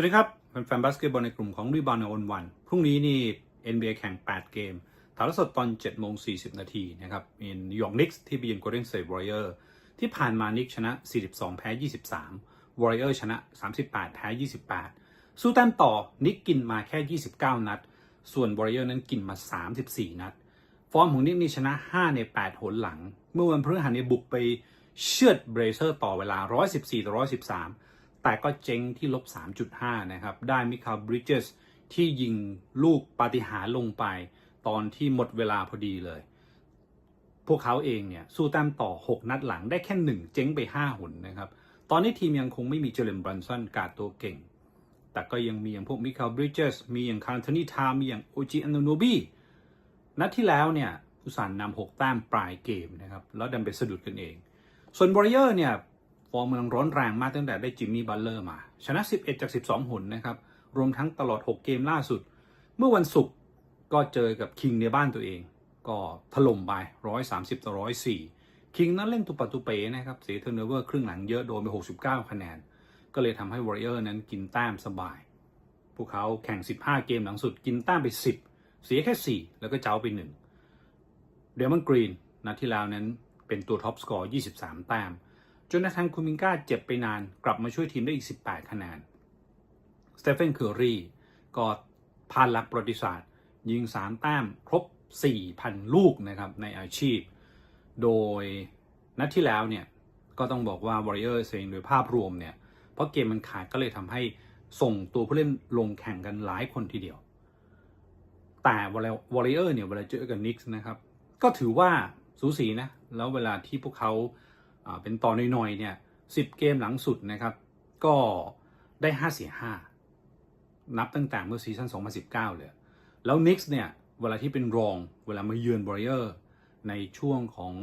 วัสดีครับแฟนบาสเกตบอลในกลุ่มของรีบานในวันวัน พรุ่งนี้นี่ NBA แข่ง 8 เกมถ่ายทอดสดตอน7โมง40 นาทีนะครับมีนิวยอร์กนิกส์ที่ไปเยือนโกลเด้นสเตทวอริเออร์ที่ผ่านมานิกชนะ 42 แพ้ 23วอริเออร์ชนะ 38 แพ้ 28 สู้แต้มต่อนิกกินมาแค่ 29 นัด ส่วนวอริเออร์นั้นกินมา 34 นัด ฟอร์มของนิกนี่ชนะ 5 ใน 8 หนหลัง เมื่อวันพฤหัสนี้บุกไปเชือดเบรเซอร์ต่อเวลา 114ต่อ113 แต่ก็เจ๊งที่ลบ 3.5 นะครับ ได้มิคาบริดเจสที่ยิงลูกปาฏิหาริย์ลงไป ตอนที่หมดเวลาพอดีเลย พวกเขาเองเนี่ย สู้แต้มต่อ 6 นัดหลังได้แค่ 1 เจ๊งไป 5หุ่นนะครับ ตอนนี้ทีมยังคงไม่มีเจเลนบรันสันการตัวเก่ง แต่ก็ยังมีอย่างพวกมิคาบริดเจสมีอย่างคาร์ทนีทามมีอย่างโอจิอันโนบีนัดที่แล้วเนี่ยอุสานนำหกแต้มปลายเกมนะครับ แล้วดันไปสะดุดกันเอง ส่วนบริเออร์เนี่ย ฟอร์มกำลังร้อนแรงมากตั้งแต่ได้จิมมี่บัตเลอร์มา ชนะ 11 จาก 12 หนนะครับ รวมทั้งตลอด 6 เกมล่าสุด เมื่อวันศุกร์ก็เจอกับคิงในบ้านตัวเอง ก็ถล่มไป 130 ต่อ 104 คิงนั้นเล่นตุปัตตุเปนะครับ เสียเทอร์เนเวอร์ครึ่งหลังเยอะโดนไป 69 คะแนน ก็เลยทำให้วอริเออร์นั้นกินแต้มสบาย พวกเขาแข่ง 15 เกมหลังสุดกินแต้มไป 10 เสียแค่ 4 แล้วก็เจ้าไป1เดมอนกรีนนัดที่แล้วนั้นเป็นตัวท็อปสกอร์ 23 แต้ม จนนาธานคูมิงกาเจ็บไปนานกลับมาช่วยทีมได้อีก 18 คะแนนสเตเฟนเคอรีก็พานลักประวัติศาสตร์ ยิง 3 แต้มครบ 4,000 ลูกนะครับในอาชีพ โดยนัดที่แล้วเนี่ย ก็ต้องบอกว่า Warriors เองโดยภาพรวมเนี่ย เพราะเกมมันขาดก็เลยทำให้ส่งตัวผู้เล่นลงแข่งกันหลายคนทีเดียว แต่วลาวอริเออร์เนี่ยเวลาเจอกับนิกส์นะครับ ก็ถือว่าสูสีนะ แล้วเวลาที่พวกเขา เป็นตอนน้อยๆเนี่ยสิบเกมหลังสุดนะครับ ก็ได้5เสีย5นับตั้งแต่เมื่อซีซั่น2019 เลย แล้วนิกส์เนี่ย เวลาที่เป็นรอง เวลามาเยือนบริเออร์ในช่วงของ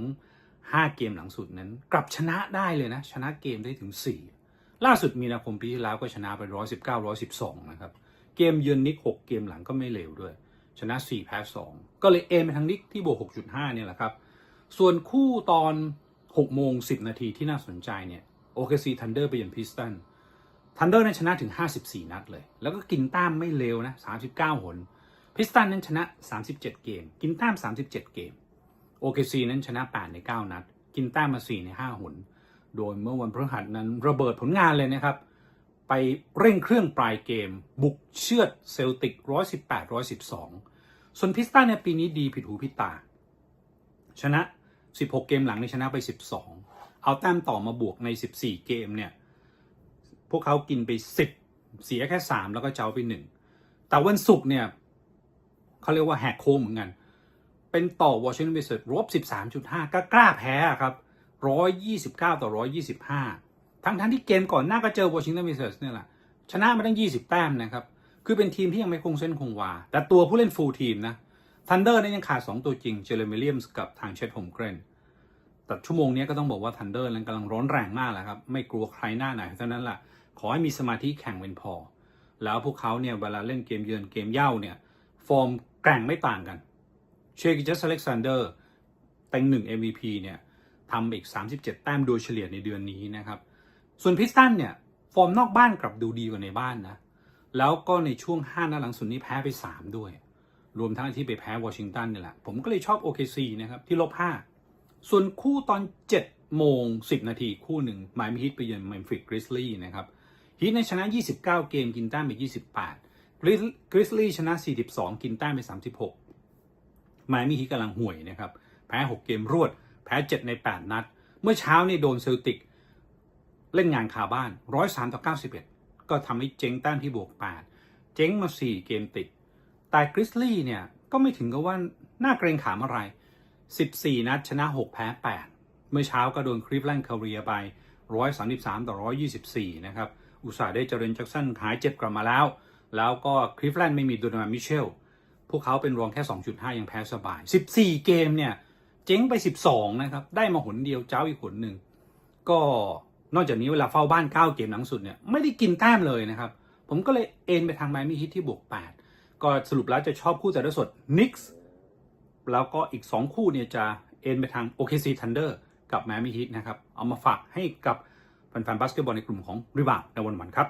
5 เกมหลังสุดนั้น กลับชนะได้เลยนะ ชนะเกมได้ถึง 4 ล่าสุดมีนาคมปีที่แล้วก็ชนะไป 119 112 นะครับ เกมเยือนนิก 6 เกมหลังก็ไม่เลวด้วย ชนะ 4 แพ้ 2 ก็เลยเอมไปทางนิกที่บวก 6.5 เนี่ยแหละครับ ส่วนคู่ตอน 6โมง10 นาทีที่น่าสนใจเนี่ย OKC Thunder ไปเยือนพิสตัน Thunder นั้นชนะถึง 54 นัดเลย แล้วก็กินแต้มไม่เลวนะ 39 หน พิสตันนั้นชนะ 37 เกม กินแต้ม 37 เกม OKC นั้นชนะ 8 ใน 9 นัด กินแต้มมา 4 ใน 5 หน โดยเมื่อวันพฤหัสนั้นระเบิดผลงานเลยนะครับ ไปเร่งเครื่องปลายเกม บุกเชือดเซลติก 118 112 ส่วนพิสตันในยปีนี้ดีผิดหูผิดตา ชนะ 16 เกมหลังในชนะไป 12 เอาแต้มต่อมาบวกใน 14 เกมเนี่ย พวกเขากินไป 10 เสียแค่ 3 แล้วก็เจ้าไป 1 แต่วันศุกร์เนี่ยเขาเรียกว่าแหกโค้งเหมือนกัน เป็นต่อวอชิงตันวิสเซอร์รบ 13.5 ก็กล้าแพ้ครับ 129 ต่อ 125 ทั้งทั้งที่เกมก่อนหน้าก็เจอวอชิงตันวิสเซอร์เนี่ยแหละชนะมาตั้ง 20 แต้มนะครับ คือเป็นทีมที่ยังไม่คงเส้นคงวา แต่ตัวผู้เล่นฟูลทีมนะ ทันเดอร์นี่ยังขาด 2 ตัวจริง เจเรมิเลียมส์กับทางเชดโฮมเกรนแต่ชั่วโมงนี้ก็ต้องบอกว่าทันเดอร์นั้นกำลังร้อนแรงมากแหละครับ ไม่กลัวใครหน้าไหนเท่านั้นแหละขอให้มีสมาธิแข่งเป็นพอ แล้วพวกเขาเนี่ยเวลาเล่นเกมเยือนเกมเย่าเนี่ย ฟอร์มแกร่งไม่ต่างกันเชกิจัสอเล็กซานเดอร์เต็งหนึ่ง MVP เนี่ยทำอีก 37 แต้มโดยเฉลี่ยในเดือนนี้นะครับ ส่วนพิสตันเนี่ย ฟอร์มนอกบ้านกลับดูดีกว่าในบ้านนะ แล้วก็ในช่วง 5นัดหลังสุดนี้แพ้ไป 3 ด้วย รวมทั้งที่ไปแพ้วอชิงตันนี่แหละ ผมก็เลยชอบ OKC นะครับ ที่ลบ5ส่วนคู่ตอน 7 โมง 10 นาทีคู่หนึ่งไมอามี่ฮิตไปเยือนเมมฟิสกริซลี่นะครับฮิตในชนะ 29 เกมกินแต้มไป 28 กริซลี่ชนะ 42 กินแต้มไป 36ไมอามี่ฮิตกำลังห่วยนะครับ แพ้ 6 เกมรวด แพ้ 7 ใน 8 นัด เมื่อเช้านี่โดนเซลติก เล่นงานคาบ้าน 103ต่อ91 ก็ทำให้เจ๊งแต้มที่บวก 8 เจ๊งมา 4 เกมติด แต่กริซลี่เนี่ยก็ไม่ถึงกับว่าน่าเกรงขามอะไร 14 นัดชนะ 6 แพ้ 8 เมื่อเช้าก็โดนคริฟแลนด์คาเรียไป 133 ต่อ 124 นะครับ อุตสาห์ได้เจริญแจ็กสันหายเจ็บกลับมาแล้ว แล้วก็คริฟแลนด์ไม่มีโดนามิเชล พวกเขาเป็นรองแค่ 2.5 ยังแพ้สบาย 14 เกมเนี่ย เจ๊งไป 12 นะครับ ได้มาหนเดียวเจ้าอีกหนหนึ่ง ก็นอกจากนี้เวลาเฝ้าบ้าน 9 เกมหลังสุดเนี่ยไม่ได้กินแต้มเลยนะครับ ผมก็เลยเอ็นไปทางไมมี่ฮิตที่บวก 8 ก็สรุปแล้วจะชอบคู่แต่ละสดนิกส์แล้วก็อีก 2 คู่เนี่ยจะเอ็นไปทาง OKC Thunder กับ Miami Heat นะครับ เอามาฝากให้กับแฟนๆบาสเกตบอลในกลุ่มของริบาในวันวันครับ